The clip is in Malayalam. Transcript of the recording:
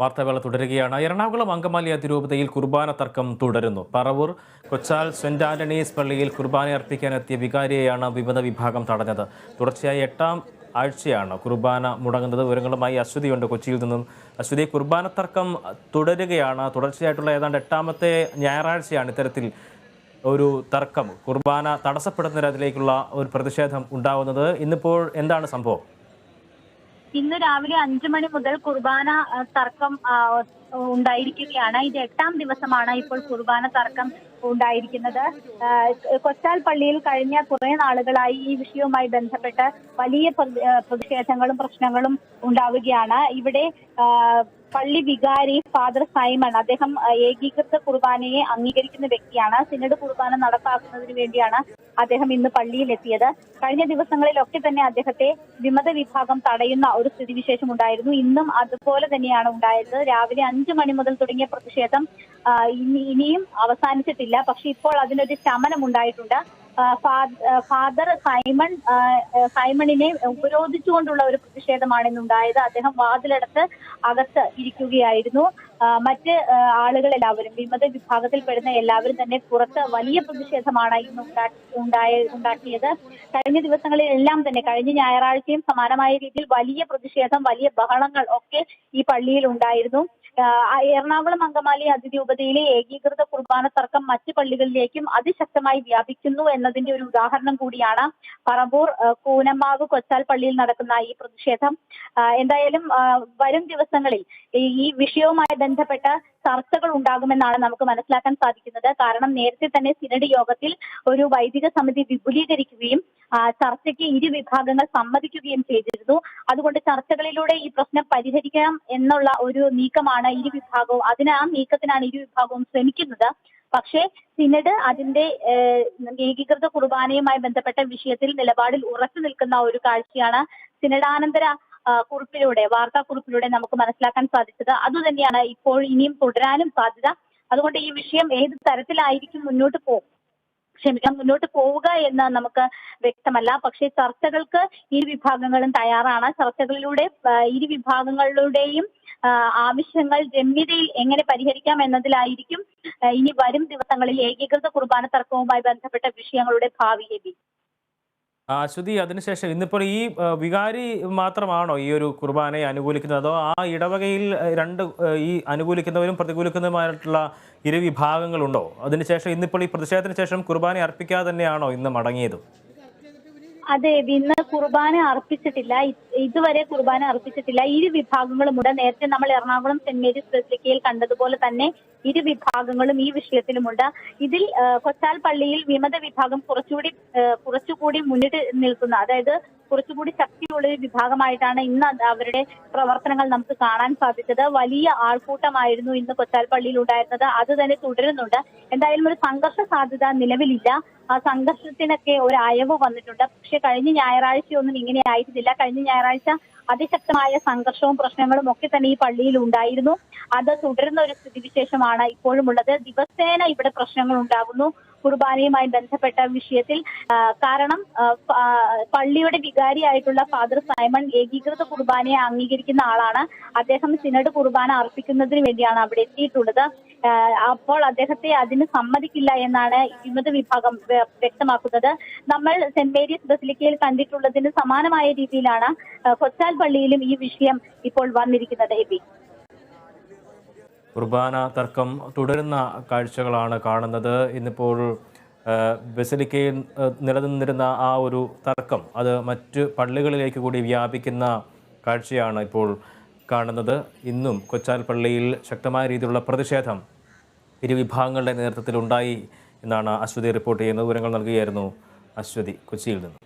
വാർത്താവേള തുടരുകയാണ്. എറണാകുളം അങ്കമാലി അതിരൂപതയിൽ കുർബാന തർക്കം തുടരുന്നു. പറവൂർ കൊച്ചാൽ സെന്റ് ആന്റണീസ് പള്ളിയിൽ കുർബാന അർപ്പിക്കാനെത്തിയ വികാരിയെയാണ് വിമത വിഭാഗം തടഞ്ഞത്. തുടർച്ചയായി എട്ടാം ആഴ്ചയാണ് കുർബാന മുടങ്ങുന്നത്. വിവരങ്ങളുമായി അശ്വതിയുണ്ട്. കൊച്ചിയിൽ നിന്നും അശ്വതി കുർബാന തർക്കം തുടരുകയാണ്. തുടർച്ചയായിട്ടുള്ള ഏതാണ്ട് എട്ടാമത്തെ ഞായറാഴ്ചയാണ് ഇത്തരത്തിൽ ഒരു തർക്കം. കുർബാന തടസ്സപ്പെടുന്നതിലേക്കുള്ള ഒരു പ്രതിഷേധം ഉണ്ടാവുന്നത്. ഇന്നിപ്പോൾ എന്താണ് സംഭവം? ഇന്ന് രാവിലെ അഞ്ചു മണി മുതൽ കുർബാന തർക്കം ഉണ്ടായിരിക്കുകയാണ്. ഇത് എട്ടാം ദിവസമാണ് ഇപ്പോൾ കുർബാന തർക്കം ഉണ്ടായിരിക്കുന്നത്. കൊച്ചാൽ പള്ളിയിൽ കഴിഞ്ഞ കുറെ നാളുകളായി ഈ വിഷയവുമായി ബന്ധപ്പെട്ട് വലിയ പ്രതി- പ്രതിഷേധങ്ങളും പ്രശ്നങ്ങളും ഉണ്ടാവുകയാണ്. ഇവിടെ പള്ളി വികാരി ഫാദർ സൈമൺ അദ്ദേഹം ഏകീകൃത കുർബാനയെ അംഗീകരിക്കുന്ന വ്യക്തിയാണ്. സിനഡ് കുർബാന നടപ്പാക്കുന്നതിന് വേണ്ടിയാണ് അദ്ദേഹം ഇന്ന് പള്ളിയിൽ എത്തിയത് കഴിഞ്ഞ ദിവസങ്ങളിലൊക്കെ തന്നെ അദ്ദേഹത്തെ വിമത വിഭാഗം തടയുന്ന ഒരു സ്ഥിതിവിശേഷം ഉണ്ടായിരുന്നു. ഇന്നും അതുപോലെ തന്നെയാണ് ഉണ്ടായത് രാവിലെ അഞ്ചു മണി മുതൽ തുടങ്ങിയ പ്രതിഷേധം ഇനിയും അവസാനിച്ചിട്ടില്ല. പക്ഷെ ഇപ്പോൾ അതിനൊരു ശമനം ഉണ്ടായിട്ടുണ്ട്. ഫാദർ സൈമൺ സൈമണിനെ ഉപരോധിച്ചുകൊണ്ടുള്ള ഒരു പ്രതിഷേധമാണ് ഇന്നുണ്ടായത്. അദ്ദേഹം വാതിലടത്ത് അകത്ത് ഇരിക്കുകയായിരുന്നു. മറ്റ് ആളുകൾ എല്ലാവരും വിമത വിഭാഗത്തിൽപ്പെടുന്ന എല്ലാവരും തന്നെ പുറത്ത് വലിയ പ്രതിഷേധമാണ് ഇന്ന് ഉണ്ടാ- ഉണ്ടായ ഉണ്ടാക്കിയത്. കഴിഞ്ഞ ദിവസങ്ങളിൽ എല്ലാം തന്നെ കഴിഞ്ഞ ഞായറാഴ്ചയും സമാനമായ രീതിയിൽ വലിയ പ്രതിഷേധം വലിയ ബഹളങ്ങൾ ഒക്കെ ഈ പള്ളിയിൽ ഉണ്ടായിരുന്നു. എറണാകുളം അങ്കമാലി അതിരൂപതയിലെ ഏകീകൃത കുർബാന തർക്കം മറ്റ് പള്ളികളിലേക്കും അതിശക്തമായി വ്യാപിക്കുന്നു എന്നതിന്റെ ഒരു ഉദാഹരണം കൂടിയാണ് പറമ്പൂർ കൂനമ്മാവ് കൊച്ചാൽ പള്ളിയിൽ നടക്കുന്ന ഈ പ്രതിഷേധം. എന്തായാലും വരും ദിവസങ്ങളിൽ ഈ വിഷയവുമായി ബന്ധപ്പെട്ട ചർച്ചകൾ ഉണ്ടാകുമെന്നാണ് നമുക്ക് മനസ്സിലാക്കാൻ സാധിക്കുന്നത്. കാരണം നേരത്തെ തന്നെ സിനഡ് യോഗത്തിൽ ഒരു വൈദിക സമിതി വിപുലീകരിക്കുകയും ചർച്ചയ്ക്ക് ഇരു വിഭാഗങ്ങൾ സമ്മതിക്കുകയും ചെയ്തിരുന്നു. അതുകൊണ്ട് ചർച്ചകളിലൂടെ ഈ പ്രശ്നം പരിഹരിക്കാം എന്നുള്ള ഒരു നീക്കമാണ് ഇരു വിഭാഗവും അതിന് ആ നീക്കത്തിനാണ് ഇരു വിഭാഗവും ശ്രമിക്കുന്നത്. പക്ഷേ സിനഡ് അതിന്റെ ഏകീകൃത കുർബാനയുമായി ബന്ധപ്പെട്ട വിഷയത്തിൽ നിലപാടിൽ ഉറച്ചു നിൽക്കുന്ന ഒരു കാഴ്ചയാണ് സിനഡാനന്തര കുറിപ്പിലൂടെ വാർത്താക്കുറിപ്പിലൂടെ നമുക്ക് മനസ്സിലാക്കാൻ സാധിച്ചത് അതുതന്നെയാണ് ഇപ്പോൾ ഇനിയും തുടരാനും സാധ്യത. അതുകൊണ്ട് ഈ വിഷയം ഏത് തരത്തിലായിരിക്കും മുന്നോട്ട് പോകും ക്ഷമിക്കണം മുന്നോട്ട് പോവുക എന്ന് നമുക്ക് വ്യക്തമല്ല. പക്ഷേ ചർച്ചകൾക്ക് ഇരു വിഭാഗങ്ങളും തയ്യാറാണ്. ചർച്ചകളിലൂടെ ഇരു വിഭാഗങ്ങളുടെയും ആവശ്യങ്ങൾ രമ്യതയിൽ എങ്ങനെ പരിഹരിക്കാം എന്നതിലായിരിക്കും ഇനി വരും ദിവസങ്ങളിൽ ഏകീകൃത കുർബാന തർക്കവുമായി ബന്ധപ്പെട്ട വിഷയങ്ങളുടെ ഭാവി ലഭി അശ്വതി അതിനുശേഷം ഇന്നിപ്പോൾ ഈ വികാരി മാത്രമാണോ ഈ ഒരു കുർബാനയെ അനുകൂലിക്കുന്നത്? അതോ ആ ഇടവകയിൽ രണ്ട് ഈ അനുകൂലിക്കുന്നവരും പ്രതികൂലിക്കുന്നതുമായിട്ടുള്ള ഇരു വിഭാഗങ്ങളുണ്ടോ? അതിനുശേഷം ഇന്നിപ്പോൾ ഈ പ്രതിഷേധത്തിന് ശേഷം കുർബാന അർപ്പിക്കാതെ തന്നെയാണോ ഇന്ന് മടങ്ങിയത്? അതെ ഇന്ന് കുർബാന അർപ്പിച്ചിട്ടില്ല. ഇതുവരെ കുർബാന അർപ്പിച്ചിട്ടില്ല. ഇരു വിഭാഗങ്ങളുമുണ്ട് നേരത്തെ നമ്മൾ എറണാകുളം സെന്റ് മേരീസ് ബസിലിക്കയിൽ കണ്ടതുപോലെ തന്നെ ഇരു വിഭാഗങ്ങളും ഈ വിഷയത്തിലുമുണ്ട് ഇതിൽ കൊച്ചാൽ പള്ളിയിൽ വിമത വിഭാഗം കുറച്ചുകൂടി കുറച്ചുകൂടി മുന്നിട്ട് നിൽക്കുന്ന. അതായത് കുറച്ചുകൂടി ശക്തിയുള്ള ഒരു വിഭാഗമായിട്ടാണ് ഇന്ന് അവരുടെ പ്രവർത്തനങ്ങൾ നമുക്ക് കാണാൻ സാധിച്ചത്. വലിയ ആൾക്കൂട്ടമായിരുന്നു ഇന്ന് കൊച്ചാൽപ്പള്ളിയിൽ ഉണ്ടായിരുന്നത്. അത് തന്നെ തുടരുന്നുണ്ട്. എന്തായാലും ഒരു സംഘർഷ സാധ്യത നിലവിലില്ല. ആ സംഘർഷത്തിനൊക്കെ ഒരു അയവ് വന്നിട്ടുണ്ട്. പക്ഷെ കഴിഞ്ഞ ഞായറാഴ്ചയൊന്നും ഇങ്ങനെ ആയിരുന്നില്ല കഴിഞ്ഞ ഞായറാഴ്ച അതിശക്തമായ സംഘർഷവും പ്രശ്നങ്ങളും ഒക്കെ തന്നെ ഈ പള്ളിയിൽ ഉണ്ടായിരുന്നു. അത് തുടരുന്ന ഒരു സ്ഥിതിവിശേഷമാണ് ഇപ്പോഴും ഉള്ളത് ദിവസേന ഇവിടെ പ്രശ്നങ്ങൾ ഉണ്ടാകുന്നു കുർബാനയുമായി ബന്ധപ്പെട്ട വിഷയത്തിൽ കാരണം പള്ളിയുടെ വികാരിയായിട്ടുള്ള ഫാദർ സൈമൺ ഏകീകൃത കുർബാനയെ അംഗീകരിക്കുന്ന ആളാണ്. അദ്ദേഹം സിനഡ് കുർബാന അർപ്പിക്കുന്നതിന് വേണ്ടിയാണ് അവിടെ എത്തിയിട്ടുള്ളത്. അപ്പോൾ അദ്ദേഹത്തെ അതിന് സമ്മതിക്കില്ല എന്നാണ് വിമത വിഭാഗം വ്യ- വ്യക്തമാക്കുന്നത്. നമ്മൾ സെന്റ് മേരീസ് ബസിലിക്കയിൽ കണ്ടിട്ടുള്ളതിന് സമാനമായ രീതിയിലാണ് കൊച്ചാൽ പള്ളിയിലും ഈ വിഷയം ഇപ്പോൾ വന്നിരിക്കുന്നത് എബി. കുർബാന തർക്കം തുടരുന്ന കാഴ്ചകളാണ് കാണുന്നത്. ഇന്നിപ്പോൾ ബസലിക്കയിൽ നിലനിന്നിരുന്ന ആ ഒരു തർക്കം അത് മറ്റ് പള്ളികളിലേക്ക് കൂടി വ്യാപിക്കുന്ന കാഴ്ചയാണ് ഇപ്പോൾ കാണുന്നത്. ഇന്നും കൊച്ചാൽ പള്ളിയിൽ ശക്തമായ രീതിയിലുള്ള പ്രതിഷേധം ഇരുവിഭാഗങ്ങളുടെ നേതൃത്വത്തിലുണ്ടായി എന്നാണ് അശ്വതി റിപ്പോർട്ട് ചെയ്യുന്നത്. വിവരങ്ങൾ നൽകുകയായിരുന്നു അശ്വതി കൊച്ചിയിൽ നിന്ന്.